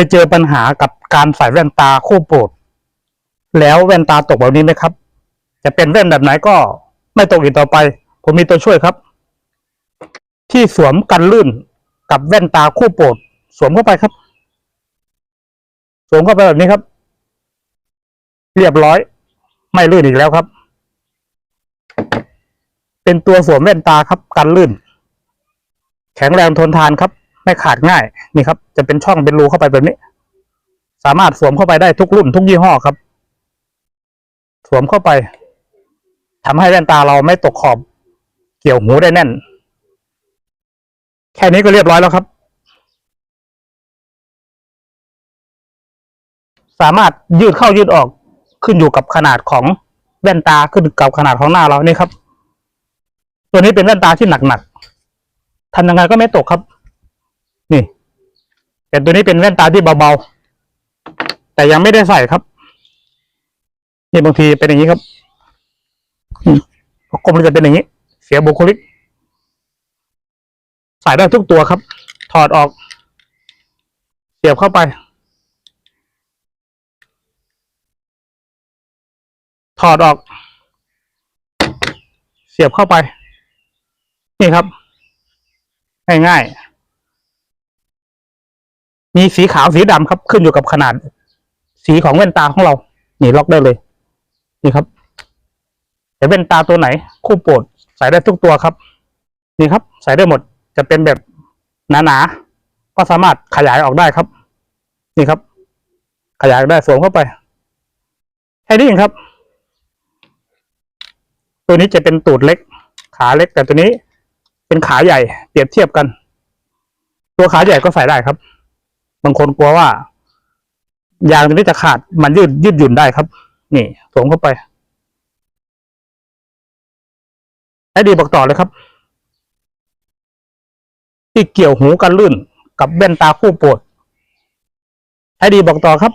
ยเจอปัญหากับการใส่แว่นตาคู่โปรด แล้วแว่นตาตกแบบนี้ไหมครับ จะเป็นแว่นแบบไหนก็ไม่ตกอีกต่อไป ผมมีตัวช่วยครับ ที่สวมกันลื่นกับแว่นตาคู่โปรด สวมเข้าไปครับ สวมเข้าไปแบบนี้ครับ เรียบร้อย ไม่ลื่นอีกแล้วครับ เป็นตัวสวมแว่นตาครับ กันลื่น แข็งแรงทนทานครับ ไม่ขาดง่ายนี่ครับ จะเป็นช่องเป็นรูเข้าไปแบบนี้ สามารถสวมเข้าไปได้ทุกรุ่นทุกยี่ห้อครับ สวมเข้าไปทำให้แว่นตาเราไม่ตกขอบ เกี่ยวหูได้แน่น แค่นี้ก็เรียบร้อยแล้วครับ สามารถยืดเข้ายืดออกขึ้นอยู่กับขนาดของแว่นตาขึ้นกับขนาดของหน้าเรานี่ครับ ตัวนี้เป็นแว่นตาที่หนักๆทำยังไงก็ไม่ตกครับ แต่ตัวนี้เป็นแว่นตาที่เบาๆ แต่ยังไม่ได้ใส่ครับนี่บางทีเป็นอย่างนี้ครับกลมจะเป็นอย่างนี้ เสียบุคลิก ใส่ได้ทุกตัวครับ ถอดออก เสียบเข้าไป ถอดออก เสียบเข้าไป นี่ครับ ง่ายๆ มีสีขาวสีดำครับ ขึ้นอยู่กับขนาด สีของแว่นตาของเรา นี่ล็อกได้เลย นี่ครับแต่แว่นตาตัวไหน คู่โปรดใส่ได้ทุกตัวครับ นี่ครับ ใส่ได้หมดจะเป็นแบบหนาๆก็สามารถขยายออกได้ครับ นี่ครับ ขยายได้สวมเข้าไปแค่นี้เองครับ ตัวนี้จะเป็นตูดเล็ก ขาเล็กแต่ตัวนี้ เป็นขาใหญ่เปรียบเทียบกัน ตัวขาใหญ่ก็ใส่ได้ครับ บางคนกลัวว่า ยางตัวนี้จะขาดมันยืดยืดหยุ่นได้ครับ นี่สวมเข้าไปให้ดีบอกต่อเลยครับ ที่เกี่ยวหูกันลื่น กับแว่นตาคู่โปรดให้ดีบอกต่อครับ